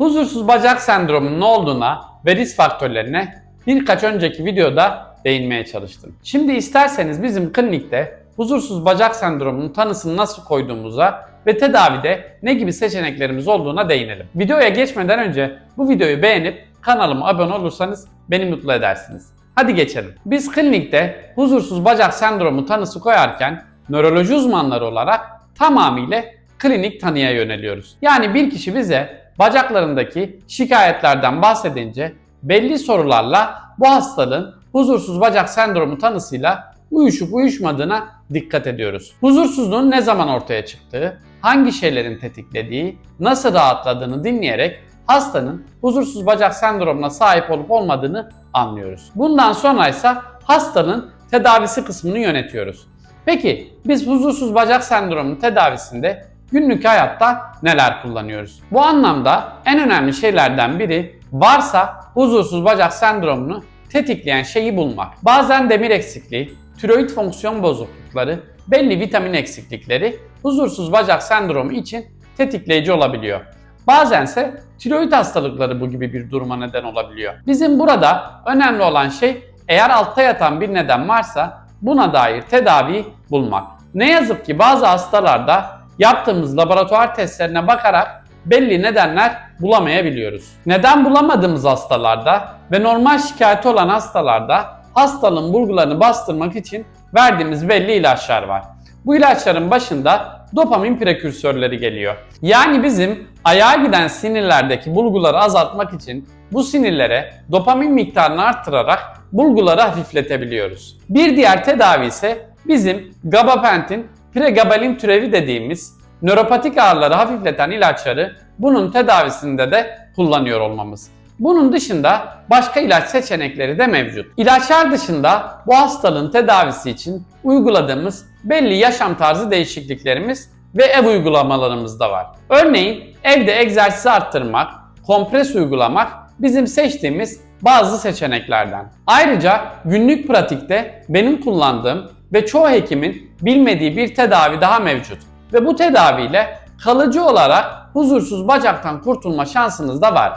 Huzursuz bacak sendromunun ne olduğuna ve risk faktörlerine birkaç önceki videoda değinmeye çalıştım. Şimdi isterseniz bizim klinikte huzursuz bacak sendromunun tanısını nasıl koyduğumuza ve tedavide ne gibi seçeneklerimiz olduğuna değinelim. Videoya geçmeden önce bu videoyu beğenip kanalıma abone olursanız beni mutlu edersiniz. Hadi geçelim. Biz klinikte huzursuz bacak sendromu tanısı koyarken nöroloji uzmanları olarak tamamıyla klinik tanıya yöneliyoruz. Yani bir kişi bize bacaklarındaki şikayetlerden bahsedince belli sorularla bu hastalığın huzursuz bacak sendromu tanısıyla uyuşup uyuşmadığına dikkat ediyoruz. Huzursuzluğun ne zaman ortaya çıktığı, hangi şeylerin tetiklediği, nasıl rahatladığını dinleyerek hastanın huzursuz bacak sendromuna sahip olup olmadığını anlıyoruz. Bundan sonra ise hastanın tedavisi kısmını yönetiyoruz. Peki biz huzursuz bacak sendromunun tedavisinde günlük hayatta neler kullanıyoruz? Bu anlamda en önemli şeylerden biri varsa huzursuz bacak sendromunu tetikleyen şeyi bulmak. Bazen demir eksikliği, tiroid fonksiyon bozuklukları, belli vitamin eksiklikleri huzursuz bacak sendromu için tetikleyici olabiliyor. Bazense tiroid hastalıkları bu gibi bir duruma neden olabiliyor. Bizim burada önemli olan şey eğer altta yatan bir neden varsa buna dair tedaviyi bulmak. Ne yazık ki bazı hastalarda yaptığımız laboratuvar testlerine bakarak belli nedenler bulamayabiliyoruz. Neden bulamadığımız hastalarda ve normal şikayeti olan hastalarda hastalığın bulgularını bastırmak için verdiğimiz belli ilaçlar var. Bu ilaçların başında dopamin prekürsörleri geliyor. Yani bizim ayağa giden sinirlerdeki bulguları azaltmak için bu sinirlere dopamin miktarını arttırarak bulguları hafifletebiliyoruz. Bir diğer tedavi ise bizim gabapentin pregabalin türevi dediğimiz nöropatik ağrıları hafifleten ilaçları bunun tedavisinde de kullanıyor olmamız. Bunun dışında başka ilaç seçenekleri de mevcut. İlaçlar dışında bu hastalığın tedavisi için uyguladığımız belli yaşam tarzı değişikliklerimiz ve ev uygulamalarımız da var. Örneğin evde egzersizi arttırmak, kompres uygulamak bizim seçtiğimiz bazı seçeneklerden. Ayrıca günlük pratikte benim kullandığım ve çoğu hekimin bilmediği bir tedavi daha mevcut. Ve bu tedaviyle kalıcı olarak huzursuz bacaktan kurtulma şansınız da var.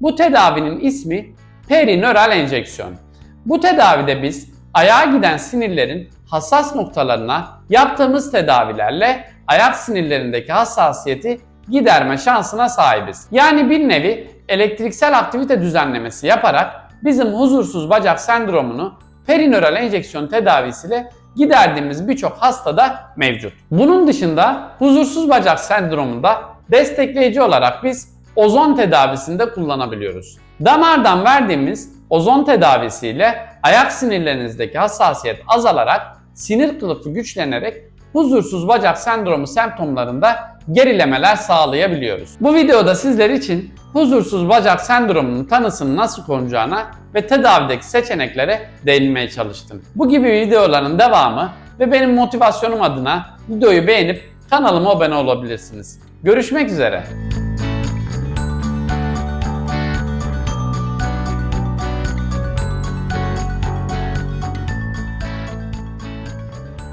Bu tedavinin ismi perinöral enjeksiyon. Bu tedavide biz ayağa giden sinirlerin hassas noktalarına yaptığımız tedavilerle ayak sinirlerindeki hassasiyeti giderme şansına sahibiz. Yani bir nevi elektriksel aktivite düzenlemesi yaparak bizim huzursuz bacak sendromunu perinöral enjeksiyon tedavisiyle giderdiğimiz birçok hastada mevcut. Bunun dışında huzursuz bacak sendromunda destekleyici olarak biz ozon tedavisinde kullanabiliyoruz. Damardan verdiğimiz ozon tedavisiyle ayak sinirlerinizdeki hassasiyet azalarak sinir kılıfı güçlenerek huzursuz bacak sendromu semptomlarında gerilemeler sağlayabiliyoruz. Bu videoda sizler için huzursuz bacak sendromunun tanısının nasıl konacağına ve tedavideki seçeneklere değinmeye çalıştım. Bu gibi videoların devamı ve benim motivasyonum adına videoyu beğenip kanalıma abone olabilirsiniz. Görüşmek üzere.